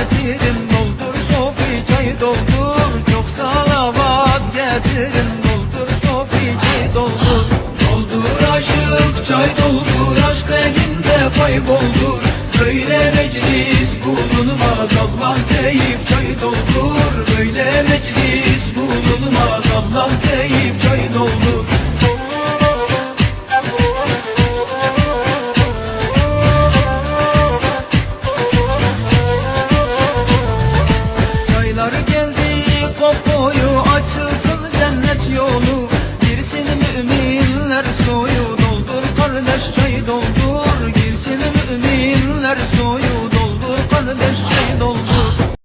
getirin Doldur sofi çay doldur. Çok salavat getirin Doldur sofi çay doldur. Doldur aşık çay doldur. Aşk elinde kayboldur. Böyle meclis bulunmaz. Allah deyip çay doldur. Böyle meclis bulunmaz. Allah deyip çay doldur. yolu. Girsin müminler soyu doldur kardeş çay doldur. Girsin müminler soyu doldur kardeş çay doldur.